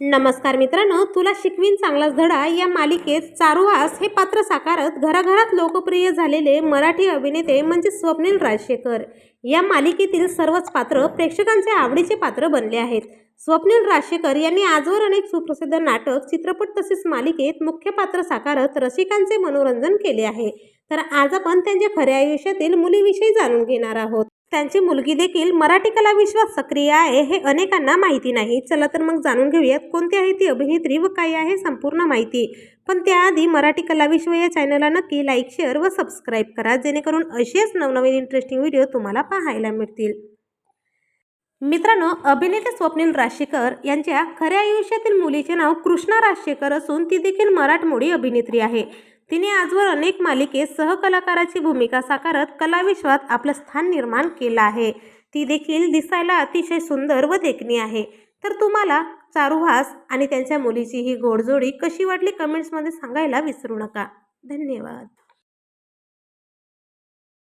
नमस्कार मित्रांनो तुला शिकवीन चांगलाच धडा या मालिकेत चारुहास हे पात्र साकारत घराघरात लोकप्रिय झालेले मराठी अभिनेते म्हणजे स्वप्नील राजशेखर. या मालिकेतील सर्वच पात्र प्रेक्षकांचे आवडीचे पात्र बनले आहेत. स्वप्नील राजशेखर यांनी आजवर अनेक सुप्रसिद्ध नाटक चित्रपट तसेच मालिकेत मुख्य पात्र साकारत रसिकांचे मनोरंजन केले आहे. तर आज आपण त्यांच्या खऱ्या आयुष्यातील मुलीविषयी जाणून घेणार आहोत. त्यांची मुलगी देखील मराठी कलाविश्वात सक्रिय आहे हे अनेकांना माहिती नाही. चला तर मग जाणून घेऊयात कोणती आहे ती अभिनेत्री व काय आहे संपूर्ण माहिती. पण त्याआधी मराठी कला विश्व या चॅनलला नक्की लाईक शेअर व सबस्क्राईब करा जेणेकरून असेच नवनवीन इंटरेस्टिंग व्हिडिओ तुम्हाला पाहायला मिळतील. मित्रांनो अभिनेते स्वप्नील राशेकर यांच्या खऱ्या आयुष्यातील मुलीचे नाव कृष्णा राशेकर असून ती देखील मराठमोळी अभिनेत्री आहे. तिने आजवर अनेक मालिकेत सहकलाकाराची भूमिका साकारत कलाविश्वात आपलं स्थान निर्माण केलं आहे. ती देखील दिसायला अतिशय सुंदर व देखणी आहे. तर तुम्हाला चारुहास आणि त्यांच्या मुलीची ही गोडजोडी कशी वाटली कमेंट्समध्ये सांगायला विसरू नका. धन्यवाद.